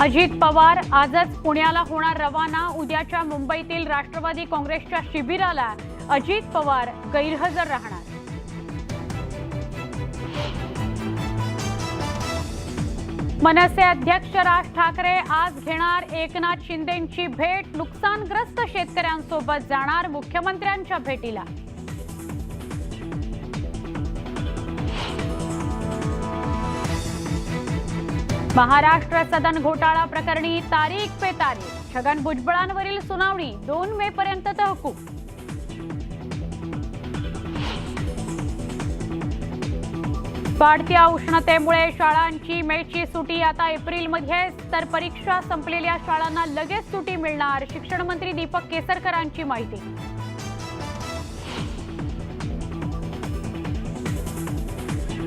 अजित पवार आजच पुण्याला होणार रवाना. उद्याच्या मुंबईतील राष्ट्रवादी काँग्रेसच्या शिबिराला अजित पवार गैरहजर राहणार. मनसे अध्यक्ष राज ठाकरे आज घेणार एकनाथ शिंदेंची भेट. नुकसानग्रस्त शेतकऱ्यांसोबत जाणार मुख्यमंत्र्यांच्या भेटीला. महाराष्ट्र सदन घोटाळा प्रकरणी तारीख पे तारीख. छगन भुजबळांवरील सुनावणी दोन मे पर्यंत तहकूब. वाढत्या उष्णतेमुळे शाळांची मेची सुटी आता एप्रिलमध्येच तर परीक्षा संपलेल्या शाळांना लगेच सुटी मिळणार शिक्षण मंत्री दीपक केसरकरांची माहिती.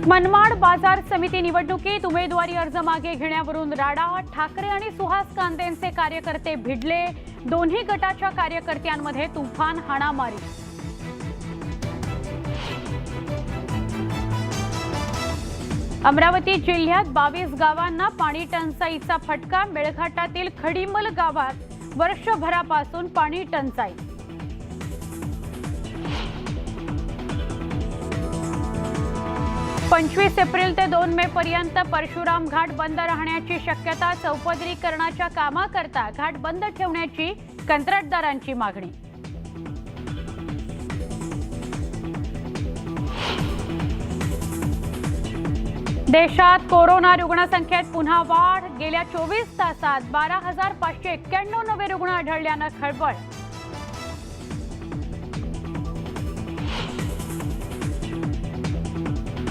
मनमाड बाजार समिती निवडणुकीत उमेदवारी अर्ज मागे घेण्यावरून राडा ठाकरे आणि सुहास कांदेंचे कार्यकर्ते भिडले. दोन्ही गटाच्या कार्यकर्त्यांमध्ये तुफान हाणामारी. अमरावती जिल्ह्यात बावीस गावांना पाणी टंचाईचा फटका मेळघाटातील खडीमल गावात वर्षभरापासून पाणी टंचाई. पंचवीस एप्रिल ते दोन मे पर्यंत परशुराम घाट बंद राहण्याची शक्यता चौपदरीकरणाच्या कामाकरता घाट बंद ठेवण्याची कंत्राटदारांची मागणी. देशात कोरोना रुग्णसंख्येत पुन्हा वाढ. गेल्या चोवीस तासात बारा हजार पाचशे एक्क्याण्णव नवे रुग्ण आढळल्यानं खळबळ.